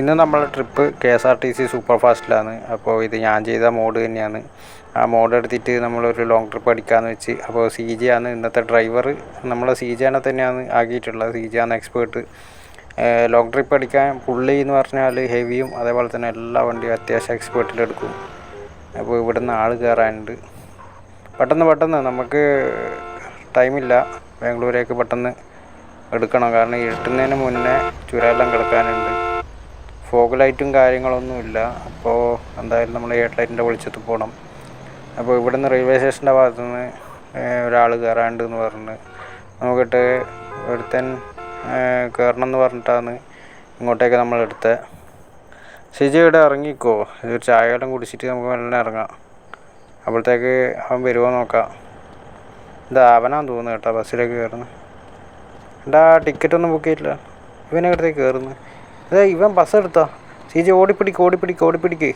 ഇന്ന് നമ്മളെ trip K S R T C super ഫാസ്റ്റിലാണ് അപ്പോൾ ഇത് ഞാൻ ചെയ്ത മോഡ് തന്നെയാണ്. ആ മോഡ് എടുത്തിട്ട് നമ്മളൊരു ലോങ് ട്രിപ്പ് അടിക്കാമെന്ന് വെച്ച് അപ്പോൾ സി ജി ആണ് ഇന്നത്തെ ഡ്രൈവർ നമ്മളെ സി ജി തന്നെയാണ് ആക്കിയിട്ടുള്ളത്. സി ജി ആണ് എക്സ്പേർട്ട് ലോങ് ട്രിപ്പ് അടിക്കാൻ പുള്ളി എന്ന് പറഞ്ഞാൽ ഹെവിയും അതേപോലെ തന്നെ എല്ലാ വണ്ടിയും അത്യാവശ്യം എക്സ്പേർട്ടിലെടുക്കും അപ്പോൾ ഇവിടുന്ന് ആൾ കയറാനുണ്ട് പെട്ടെന്ന് പെട്ടെന്ന് നമുക്ക് ടൈമില്ല ബാംഗ്ലൂരേക്ക് പെട്ടെന്ന് എടുക്കണം. കാരണം ഇരുട്ടുന്നതിന് മുന്നേ ചുരമെല്ലാം കിടക്കാനുണ്ട്. ഫോഗ് ലൈറ്റും കാര്യങ്ങളൊന്നുമില്ല അപ്പോൾ എന്തായാലും നമ്മൾ ഹെഡ് ലൈറ്റിന്റെ വെളിച്ചത്തിൽ പോകണം അപ്പോൾ ഇവിടുന്ന് റെയിൽവേ സ്റ്റേഷന്റെ ഭാഗത്തു നിന്ന് ഒരാൾ കയറാണ്ട് എന്ന് പറഞ്ഞ് നോക്കിയിട്ട് ഒരുത്തൻ കയറണം എന്ന് പറഞ്ഞിട്ടാണ് ഇങ്ങോട്ടേക്ക് നമ്മൾ എടുത്തത് ശരി ഇവിടെ ഇറങ്ങിക്കോ. ഒരു ചായ എല്ലാം കുടിച്ചിട്ട് നമുക്ക് മെല്ലെ ഇറങ്ങാം. അപ്പോഴത്തേക്ക് അവൻ വരുമോ നോക്കാം. ഇത് അവനാന്ന് തോന്നുന്നു കേട്ടോ ബസ്സിലേക്ക് കയറുന്നു എന്താ ടിക്കറ്റ് ഒന്നും ബുക്ക് ചെയ്തില്ല ഇവനെ അടുത്തേക്ക് കയറുന്നു അതെ ഇവൻ ബസ് എടുത്താ? ചേച്ചി ഓടിപ്പിടിക്ക് ഓടിപ്പിടിക്ക് ഓടിപ്പിടിക്ക്.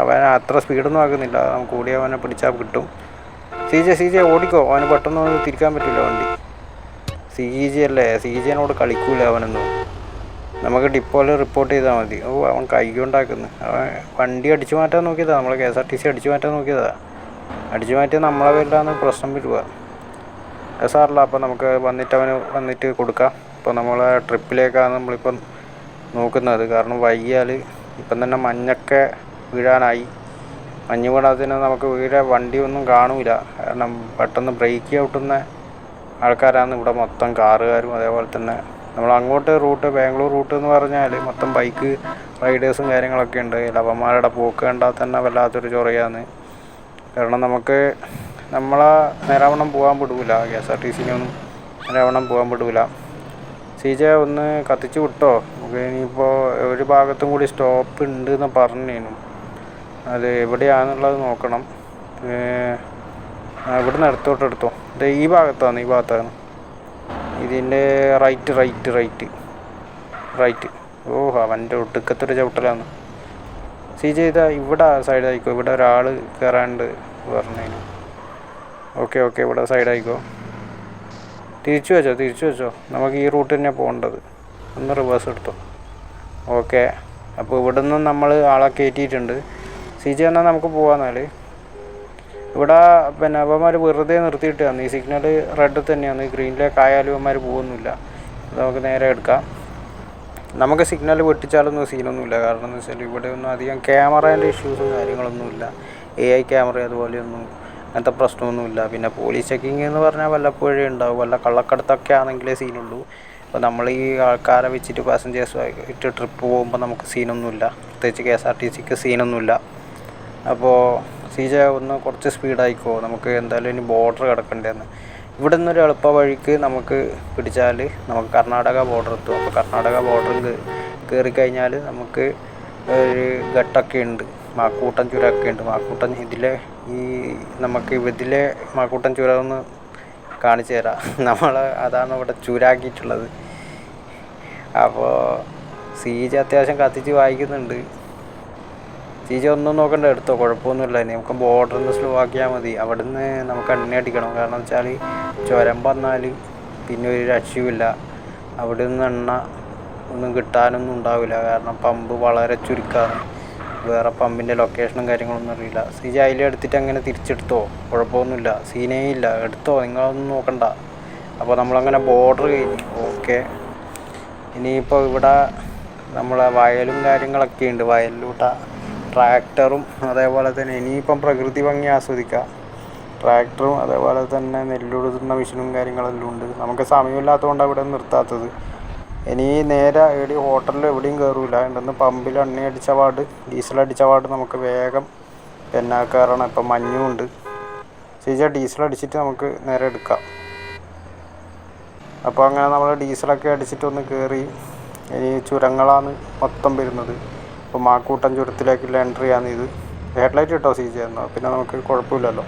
അവൻ അത്ര സ്പീഡൊന്നും ആക്കുന്നില്ല. നമുക്ക് ഓടി അവനെ പിടിച്ചാൽ കിട്ടും. സി ജെ സി ജെ ഓടിക്കോ. അവന് പെട്ടെന്നൊന്നും തിരിക്കാൻ പറ്റില്ല വണ്ടി. സി ജി അല്ലേ? സി ജിനോട് കളിക്കൂല അവനൊന്നും. നമുക്ക് ഡിപ്പോയിൽ റിപ്പോർട്ട് ചെയ്താൽ മതി. ഓ അവൻ കൈ കൊണ്ടാക്കുന്നു. അവൻ വണ്ടി അടിച്ചു മാറ്റാൻ നോക്കിയതാ. നമ്മളെ K S R T C അടിച്ചു മാറ്റാൻ നോക്കിയതാ. അടിച്ചു മാറ്റി നമ്മളെ പേരിലാണ് പ്രശ്നം വരിക സാറില്ല അപ്പോൾ നമുക്ക് വന്നിട്ട് അവന് വന്നിട്ട് കൊടുക്കാം. ഇപ്പോൾ നമ്മളെ ട്രിപ്പിലേക്കാണ് നമ്മളിപ്പം നോക്കുന്നത്. കാരണം വൈകിയാൽ ഇപ്പം തന്നെ മഞ്ഞൊക്കെ വീഴാനായി. മഞ്ഞ് വീണതിന് നമുക്ക് വീഴെ വണ്ടിയൊന്നും കാണില്ല കാരണം പെട്ടെന്ന് ബ്രേക്ക് ഔട്ടുന്ന ആൾക്കാരാണ് ഇവിടെ മൊത്തം കാറുകാരും. അതേപോലെ തന്നെ നമ്മൾ അങ്ങോട്ട് റൂട്ട് ബാംഗ്ലൂർ റൂട്ട് എന്ന് പറഞ്ഞാൽ മൊത്തം ബൈക്ക് റൈഡേഴ്സും കാര്യങ്ങളൊക്കെ ഉണ്ട്. ലവന്മാരുടെ പോക്ക് കണ്ടാൽ തന്നെ വല്ലാത്തൊരു ചൊറയാണ്. കാരണം നമുക്ക് നമ്മളെ നേരാവണ്ണം പോകാൻ വിടൂല കെ എസ് ആർ ടി സിനൊന്നും നേരാവണ്ണം പോകാൻ വിടൂല സി ജെ ഒന്ന് കത്തിച്ചു വിട്ടോ? നമുക്ക് ഇനിയിപ്പോൾ ഒരു ഭാഗത്തും കൂടി സ്റ്റോപ്പ് ഉണ്ട് എന്ന് പറഞ്ഞേനു. അത് എവിടെയാണെന്നുള്ളത് നോക്കണം. ഇവിടുന്ന് അടുത്തോട്ട് എടുത്തോ. ഇത് ഈ ഭാഗത്താണ് ഈ ഭാഗത്താണ്. ഇതിന്റെ റൈറ്റ് റൈറ്റ് റൈറ്റ് റൈറ്റ് ഓ അവന്റെ ഒടുക്കത്തൊരു ചവിട്ടലാണ്. സി ചെയ്ത ഇവിടെ സൈഡായിക്കോ ഇവിടെ ഒരാൾ കയറാണ്ട് പറഞ്ഞതിന് ഓക്കെ ഓക്കെ ഇവിടെ സൈഡായിക്കോ തിരിച്ചു വെച്ചോ തിരിച്ചു വെച്ചോ. നമുക്ക് ഈ റൂട്ട് തന്നെ പോകേണ്ടത്. ഒന്ന് റിവേഴ്സ് എടുത്തു. ഓക്കെ അപ്പോൾ ഇവിടെ നിന്ന് നമ്മൾ ആളെ കയറ്റിയിട്ടുണ്ട് സി ജി എന്നാൽ നമുക്ക് പോകാന്നാൽ ഇവിടെ പിന്നെ അവന്മാർ വെറുതെ നിർത്തിയിട്ടാണ് ഈ സിഗ്നൽ റെഡ് തന്നെയാണ് ഗ്രീനിലേക്ക് ആയാലും അവന്മാർ പോകുന്നില്ല നമുക്ക് നേരെ എടുക്കാം. നമുക്ക് സിഗ്നൽ വെട്ടിച്ചാലൊന്നും സീനൊന്നുമില്ല കാരണം എന്ന് വെച്ചാൽ ഇവിടെ ഒന്നും അധികം ക്യാമറേന്റെ ഇഷ്യൂസും കാര്യങ്ങളൊന്നുമില്ല എ ഐ ക്യാമറ അതുപോലെയൊന്നും അങ്ങനത്തെ പ്രശ്നമൊന്നുമില്ല പിന്നെ പോലീസ് ചെക്കിങ് എന്ന് പറഞ്ഞാൽ വല്ലപ്പോഴേ ഉണ്ടാവും. വല്ല കള്ളക്കടത്തൊക്കെ ആണെങ്കിലേ സീനുള്ളൂ അപ്പോൾ നമ്മൾ ഈ ആൾക്കാരെ വെച്ചിട്ട് പാസഞ്ചേഴ്സുമായിട്ട് ട്രിപ്പ് പോകുമ്പോൾ നമുക്ക് സീനൊന്നുമില്ല പ്രത്യേകിച്ച് കെ എസ് ആർ ടി സിക്ക് സീനൊന്നുമില്ല അപ്പോൾ സി ജെ ഒന്ന് കുറച്ച് സ്പീഡായിക്കോ നമുക്ക് എന്തായാലും ഇനി ബോർഡർ കിടക്കണ്ടേന്ന്. ഇവിടെ നിന്നൊരു എളുപ്പ വഴിക്ക് നമുക്ക് പിടിച്ചാൽ നമുക്ക് കർണാടക ബോർഡർ എത്തും. അപ്പോൾ കർണാടക ബോർഡറിൽ കയറി കഴിഞ്ഞാൽ നമുക്ക് ഒരു ഘട്ടമൊക്കെ ഉണ്ട്. മാക്കൂട്ടൻ ചുരമൊക്കെ ഉണ്ട്. മാക്കൂട്ടൻ ഇതിലെ ഈ നമുക്ക് ഇതിലെ മാക്കൂട്ടൻ ചുരം ഒന്ന് കാണിച്ചു തരാം. നമ്മൾ അതാണ് ഇവിടെ ചുരാക്കിയിട്ടുള്ളത്. അപ്പോൾ സി ജി അത്യാവശ്യം കത്തിച്ച് വായിക്കുന്നുണ്ട്. സി ജി ഒന്നും നോക്കണ്ട എടുത്തോ കുഴപ്പമൊന്നുമില്ല. നമുക്ക് ബോർഡറിൽ നിന്ന് സ്ലോ ആക്കിയാൽ മതി. നിന്ന് നമുക്ക് എണ്ണ അടിക്കണം. കാരണം വെച്ചാൽ ചുരം വന്നാൽ പിന്നെ ഒരു രക്ഷയുമില്ല. അവിടെ നിന്ന് എണ്ണ ഒന്നും കിട്ടാനൊന്നും ഉണ്ടാവില്ല. കാരണം പമ്പ് വളരെ ചുരുക്കമാണ് വേറെ പമ്പിന്റെ ലൊക്കേഷനും കാര്യങ്ങളൊന്നും അറിയില്ല. സി ജി അതിൽ എടുത്തിട്ട് അങ്ങനെ തിരിച്ചെടുത്തോ? കുഴപ്പമൊന്നുമില്ല. സീനേ ഇല്ല. എടുത്തോ? നിങ്ങളൊന്നും നോക്കണ്ട. അപ്പോൾ നമ്മളങ്ങനെ ബോർഡർ കഴിഞ്ഞു. ഓക്കെ ഇനിയിപ്പോൾ ഇവിടെ നമ്മളെ വയലും കാര്യങ്ങളൊക്കെ ഉണ്ട് വയലിലൂട്ട ട്രാക്ടറും അതേപോലെ തന്നെ ഇനിയിപ്പം പ്രകൃതി ഭംഗി ആസ്വദിക്കാം. ട്രാക്ടറും അതേപോലെ തന്നെ നെല്ലുഴുതുന്ന മെഷീനും കാര്യങ്ങളെല്ലാം ഉണ്ട്. നമുക്ക് സമയമില്ലാത്തതുകൊണ്ട് അവിടെ നിർത്താത്തത്. ഇനി നേരെ എവിടെയും ഹോട്ടലിൽ എവിടെയും കയറില്ല ഉണ്ടെന്ന് പമ്പിൽ എണ്ണ അടിച്ച പാട് ഡീസൽ അടിച്ച പാട് നമുക്ക് വേഗം പെന്നാക്കാറാണ് ഇപ്പം മഞ്ഞുമുണ്ട് ചേച്ചാ ഡീസൽ അടിച്ചിട്ട് നമുക്ക് നേരെ എടുക്കാം. അപ്പോൾ അങ്ങനെ നമ്മൾ ഡീസലൊക്കെ അടിച്ചിട്ടൊന്ന് കയറി ഇനി ചുരങ്ങളാണ് മൊത്തം വരുന്നത്. അപ്പോൾ മാക്കൂട്ടം ചുരത്തിലേക്കുള്ള എൻട്രിയാണ് ഇത്. ഹെഡ്ലൈറ്റ് ഇട്ടോ സി ജി പിന്നെ നമുക്ക് കുഴപ്പമില്ലല്ലോ.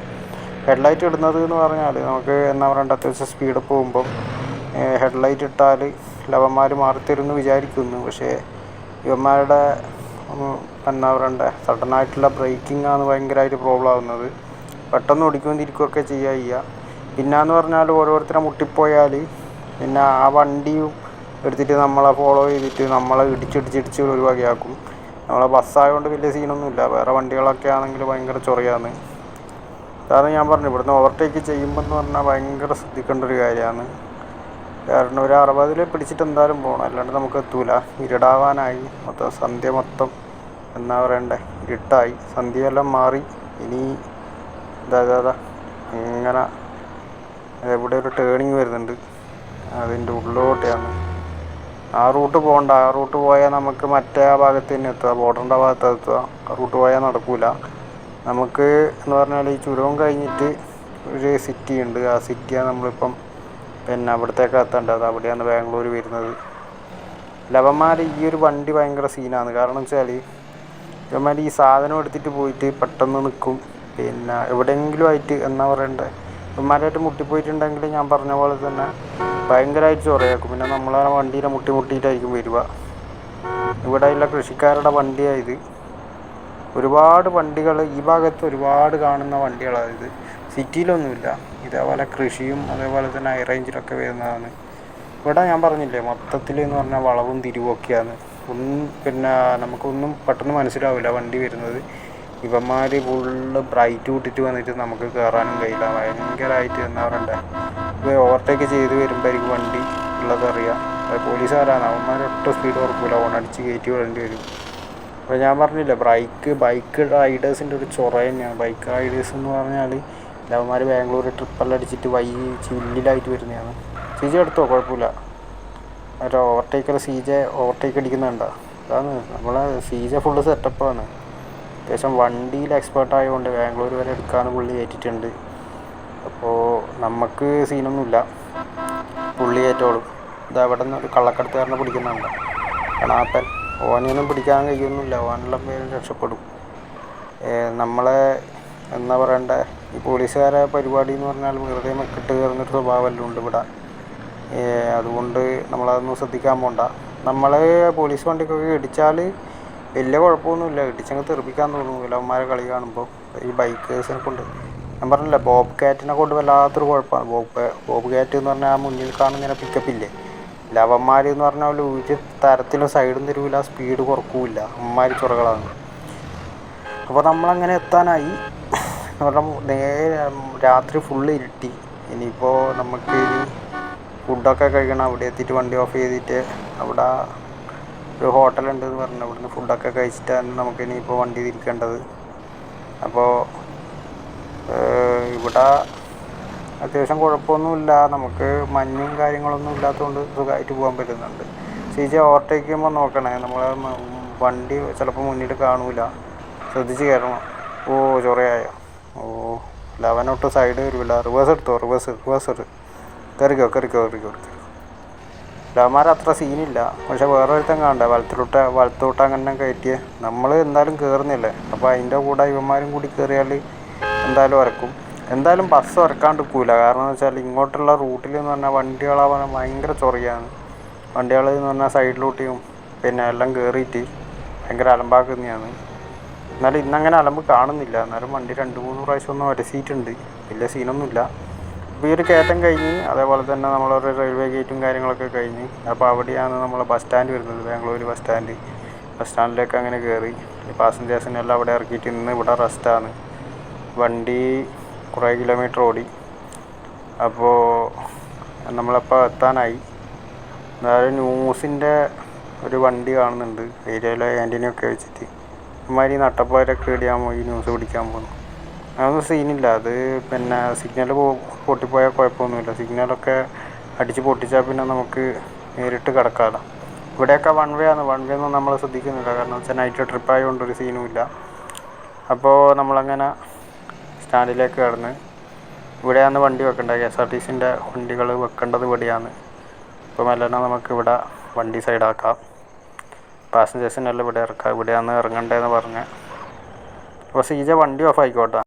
ഹെഡ്ലൈറ്റ് ഇടുന്നത് എന്ന് പറഞ്ഞാൽ നമുക്ക് എന്നാ പറയണ്ട അത്യാവശ്യം സ്പീഡ് പോകുമ്പം ഹെഡ്ലൈറ്റ് ഇട്ടാൽ ലവന്മാർ മാറിത്തരുമെന്ന് വിചാരിക്കുന്നു. പക്ഷേ ഇവന്മാരുടെ എന്നാ പറയണ്ട സഡനായിട്ടുള്ള ബ്രേക്കിംഗ് ആണ് ഭയങ്കരമായിട്ട് പ്രോബ്ലം ആവുന്നത്. പെട്ടെന്ന് ഓടിക്കൊണ്ടിരിക്കുകയൊക്കെ തിരിക്കുകയൊക്കെ ചെയ്യുക പിന്നെ എന്ന് പറഞ്ഞാൽ ഓരോരുത്തരെ മുട്ടിപ്പോയാൽ പിന്നെ ആ വണ്ടിയും എടുത്തിട്ട് നമ്മളെ ഫോളോ ചെയ്തിട്ട് നമ്മളെ ഇടിച്ചിടിച്ചിടിച്ച് ഒരു വകയാക്കും നമ്മളെ ബസ്സായതുകൊണ്ട് വലിയ സീനൊന്നുമില്ല വേറെ വണ്ടികളൊക്കെ ആണെങ്കിൽ ഭയങ്കര ചൊറിയാണ്. കാരണം ഞാൻ പറഞ്ഞു ഇവിടുന്ന് ഓവർടേക്ക് ചെയ്യുമ്പോൾ എന്ന് പറഞ്ഞാൽ ഭയങ്കര ശ്രദ്ധിക്കേണ്ട ഒരു കാര്യമാണ് കാരണം ഒരു അറുപതിൽ പിടിച്ചിട്ട് എന്തായാലും പോകണം അല്ലാണ്ട് നമുക്ക് എത്തൂല. ഇരുടാവാനായി. മൊത്തം സന്ധ്യ മൊത്തം എന്നാ പറയണ്ടേ? ഇരുട്ടായി. സന്ധ്യയെല്ലാം മാറി. ഇനി ഇതാ അങ്ങനെ എവിടെ ഒരു ടേണിങ് വരുന്നുണ്ട്. അതിന്റെ ഉള്ളിലോട്ടാണ്. ആ റൂട്ട് പോകണ്ട. ആ റൂട്ട് പോയാൽ നമുക്ക് മറ്റേ ആ ഭാഗത്ത് തന്നെ എത്തുക. ബോർഡറിന്റെ ഭാഗത്ത് എത്തുക. ആ റൂട്ട് പോയാൽ നടക്കില്ല നമുക്ക് എന്ന് പറഞ്ഞാൽ ഈ ചുരവും കഴിഞ്ഞിട്ട് ഒരു സിറ്റി ഉണ്ട്. ആ സിറ്റിയാണ് നമ്മളിപ്പം പിന്നെ അവിടത്തേക്ക് എത്തേണ്ടത്. അവിടെയാണ് ബാംഗ്ലൂർ വരുന്നത്. ലവന്മാർ ഈ ഒരു വണ്ടി ഭയങ്കര സീനാണ് കാരണം വെച്ചാൽ ലവന്മാർ ഈ സാധനം എടുത്തിട്ട് പോയിട്ട് പെട്ടെന്ന് നിൽക്കും. പിന്നെ എവിടെയെങ്കിലും ആയിട്ട് എന്നാ പറയണ്ടേ? ഇവന്മാരായിട്ട് മുട്ടിപ്പോയിട്ടുണ്ടെങ്കിൽ ഞാൻ പറഞ്ഞ പോലെ തന്നെ ഭയങ്കരമായിട്ട് ചൊറയാക്കും. പിന്നെ നമ്മളെ വണ്ടീനെ മുട്ടി മുട്ടിയിട്ടായിരിക്കും വരിക. ഇവിടെ ഉള്ള കൃഷിക്കാരുടെ വണ്ടിയായത്. ഒരുപാട് വണ്ടികൾ ഈ ഭാഗത്ത് ഒരുപാട് കാണുന്ന വണ്ടികളാണ് ഇത്. സിറ്റിയിലൊന്നുമില്ല. ഇതേപോലെ കൃഷിയും അതേപോലെ തന്നെ ഹൈ റേഞ്ചിലൊക്കെ വരുന്നതാണ്. ഇവിടെ ഞാൻ പറഞ്ഞില്ലേ മൊത്തത്തിൽ എന്ന് പറഞ്ഞാൽ വളവും തിരിവും ഒക്കെയാണ്. ഒന്നും പിന്നെ നമുക്കൊന്നും പെട്ടെന്ന് മനസ്സിലാവില്ല വണ്ടി വരുന്നത്. ഇവന്മാർ ഫുള്ള് ബ്രൈറ്റ് കൂട്ടിയിട്ട് വന്നിട്ട് നമുക്ക് കയറാനും കഴിയില്ല. ഭയങ്കരമായിട്ട് എന്താ ഇപ്പോൾ ഓവർടേക്ക് ചെയ്ത് വരുമ്പോഴേക്കും വണ്ടി ഉള്ളതറിയാം അത് പോലീസുകാരാണ്. അവന്മാർ ഒട്ടും സ്പീഡ് ഓൺ ഓണടിച്ച് കയറ്റി വിടേണ്ടി വരും. അപ്പോൾ ഞാൻ പറഞ്ഞില്ല ബൈക്ക് ബൈക്ക് റൈഡേഴ്സിന്റെ ഒരു ചൊറ തന്നെയാണ്. ബൈക്ക് റൈഡേഴ്സ് എന്ന് പറഞ്ഞാൽ അവന്മാർ ബാംഗ്ലൂർ ട്രിപ്പെല്ലാം അടിച്ചിട്ട് വൈ ചില്ലിലായിട്ട് വരുന്നതാണ്. സി ജെ എടുത്തോ? കുഴപ്പമില്ല. ഒരു ഓവർടേക്കർ സി ജെ ഓവർടേക്ക് അടിക്കുന്നുണ്ടോ? അതാണ്. നമ്മളെ സി ജെ ഫുള്ള് സെറ്റപ്പാണ് അത്യാവശ്യം വണ്ടിയിൽ എക്സ്പേർട്ട് ആയതുകൊണ്ട് ബാംഗ്ലൂർ വരെ എടുക്കാനും പുള്ളി ഏറ്റിട്ടുണ്ട്. അപ്പോൾ നമുക്ക് സീനൊന്നുമില്ല പുള്ളി ഏറ്റോളും. ഇത് അവിടെ നിന്ന് ഒരു കള്ളക്കടത്തുകാരനെ പിടിക്കുന്നുണ്ട്. കണാപ്പൻ ഓനെയൊന്നും പിടിക്കാൻ കഴിയൊന്നുമില്ല. ഓനെല്ലാം പേരും രക്ഷപ്പെടും. നമ്മളെ എന്താ പറയണ്ട? ഈ പോലീസുകാരെ പരിപാടി എന്ന് പറഞ്ഞാൽ വെറുതെ മെക്കിട്ട് കയറുന്നൊരു സ്വഭാവമല്ല ഉണ്ട് ഇവിടെ. അതുകൊണ്ട് നമ്മളതൊന്നും ശ്രദ്ധിക്കാൻ പോണ്ട. നമ്മളെ പോലീസ് വണ്ടിക്കൊക്കെ ഇടിച്ചാൽ വലിയ കുഴപ്പമൊന്നുമില്ല. ഇടിച്ചങ്ങ് തെറിപ്പിക്കാൻ തോന്നുന്നു. ഇലവന്മാരെ കളി കാണുമ്പോൾ ഈ ബൈക്കേഴ്സിനെ കൊണ്ട് ഞാൻ പറഞ്ഞില്ല ബോബ് കാറ്റിനെ കൊണ്ട് വല്ലാത്തൊരു കുഴപ്പമാണ്. ബോബ് ബോബ് കാറ്റ് എന്ന് പറഞ്ഞാൽ ആ മുന്നിൽ കാണുന്ന പിക്കപ്പില്ലേ? ലവന്മാർ എന്ന് പറഞ്ഞാൽ ഒരു തരത്തിലും സൈഡും തരൂല സ്പീഡ് കുറക്കൂല അമ്മമാര് ചുറകളാണ്. അപ്പോൾ നമ്മളങ്ങനെ എത്താനായി. എന്ന് പറഞ്ഞാൽ നേരെ രാത്രി ഫുള്ള് ഇരുട്ടി. ഇനിയിപ്പോൾ നമുക്ക് ഇനി ഫുഡൊക്കെ കഴിക്കണം. അവിടെ എത്തിയിട്ട് വണ്ടി ഓഫ് ചെയ്തിട്ട്. അവിടെ ഒരു ഹോട്ടൽ ഹോട്ടലുണ്ട് എന്ന് പറഞ്ഞു. അവിടുന്ന് ഫുഡൊക്കെ കഴിച്ചിട്ടാണ് നമുക്ക് ഇനിയിപ്പോൾ വണ്ടി തിരിക്കേണ്ടത്. അപ്പോൾ ഇവിടെ അത്യാവശ്യം കുഴപ്പമൊന്നുമില്ല. നമുക്ക് മഞ്ഞും കാര്യങ്ങളൊന്നും ഇല്ലാത്തതുകൊണ്ട് സുഖമായിട്ട് പോകാൻ പറ്റുന്നുണ്ട്. ചേച്ചി ഓവർടേക്ക് ചെയ്യുമ്പോൾ നോക്കണേ. നമ്മൾ വണ്ടി ചിലപ്പോൾ മുന്നിൽ കാണൂല. ശ്രദ്ധിച്ച് കയറണം. ഓ ചൊറയായോ? ഓ ലെവനോട്ട് സൈഡ് വരുമില്ല റിവേഴ്സ് എടുത്തോ? റിവേഴ്സ് റിവേഴ്സ് കറിക്കോ കയറിക്കോ കയറിക്കോ കയറിക്കോ. ലവന്മാർ അത്ര സീനില്ല. പക്ഷെ വേറെ ഒരുത്തൻ കാണണ്ട വലത്തിലോട്ട് വലത്തോട്ട് അങ്ങനെ കയറ്റിയ. നമ്മൾ എന്തായാലും കയറുന്നില്ലേ അപ്പോൾ അതിന്റെ കൂടെ ഇവന്മാരും കൂടി കയറിയാൽ എന്തായാലും ഇറക്കും എന്തായാലും ബസ് ഇറക്കാണ്ട് നിൽക്കില്ല കാരണം എന്ന് വെച്ചാൽ ഇങ്ങോട്ടുള്ള റൂട്ടിൽ എന്ന് പറഞ്ഞാൽ വണ്ടികളാ വണ്ടികളാവാൻ ഭയങ്കര ചൊറിയാണ്. വണ്ടികൾ എന്ന് പറഞ്ഞാൽ സൈഡിലോട്ടിയും പിന്നെ എല്ലാം കയറിയിട്ട് ഭയങ്കര അലമ്പാക്കുന്നതാണ് എന്നാലും ഇന്നങ്ങനെ അലമ്പ് കാണുന്നില്ല. എന്നാലും വണ്ടി രണ്ട് മൂന്ന് പ്രാവശ്യം ഒന്ന് ഒരസിയിട്ടുണ്ട് വലിയ സീനൊന്നുമില്ല. ഈ ഒരു കയറ്റം കഴിഞ്ഞ് അതേപോലെ തന്നെ നമ്മളൊരു റെയിൽവേ ഗേറ്റും കാര്യങ്ങളൊക്കെ കഴിഞ്ഞ് അപ്പോൾ അവിടെയാണ് നമ്മൾ ബസ് സ്റ്റാൻഡ് വരുന്നത് ബാംഗ്ലൂർ ബസ് സ്റ്റാൻഡ് ബസ് സ്റ്റാൻഡിലേക്ക് അങ്ങനെ കയറി പാസഞ്ചേഴ്സിനെല്ലാം അവിടെ ഇറക്കിയിട്ട് ഇന്ന് ഇവിടെ റെസ്റ്റാണ് വണ്ടി കുറേ കിലോമീറ്റർ ഓടി. അപ്പോൾ നമ്മളപ്പോൾ എത്താനായി. എന്നാലും ന്യൂസിന്റെ ഒരു വണ്ടി കാണുന്നുണ്ട്. ഏരിയയിലെ ആന്റിനൊക്കെ വെച്ചിട്ട്. ഇമാതിരി നട്ടപ്പാരൊക്കെ ഇടിയാൻ പോയി ന്യൂസ് പിടിക്കാൻ പോകുന്നു. അതൊന്നും സീനില്ല അത് പിന്നെ സിഗ്നൽ പൊട്ടിപ്പോയാൽ കുഴപ്പമൊന്നുമില്ല. സിഗ്നലൊക്കെ അടിച്ച് പൊട്ടിച്ചാൽ പിന്നെ നമുക്ക് നേരിട്ട് കിടക്കാമല്ലോ ഇവിടെയൊക്കെ വൺ വേ ആണ്. വൺ വേ ഒന്നും നമ്മൾ ശ്രദ്ധിക്കുന്നില്ല. കാരണം വെച്ചാൽ നൈറ്റ് ട്രിപ്പ് ആയതുകൊണ്ട് ഒരു സീനും ഇല്ല. അപ്പോൾ നമ്മളങ്ങനെ സ്റ്റാൻഡിലേക്ക് കടന്ന് ഇവിടെയാണ് വണ്ടി വെക്കേണ്ടത്. കെ എസ് ആർ ടി സിന്റെ വണ്ടികൾ വെക്കേണ്ടത് ഇവിടെയാണ്. അപ്പോൾ മെല്ലനെ നമുക്ക് ഇവിടെ വണ്ടി സൈഡാക്കാം പാസഞ്ചേഴ്സിനെല്ലാം ഇവിടെ ഇറക്കാം. ഇവിടെയാണ് ഇറങ്ങേണ്ടതെന്ന് പറഞ്ഞ്. അപ്പോൾ സീജ വണ്ടി ഓഫ് ആയിക്കോട്ടെ.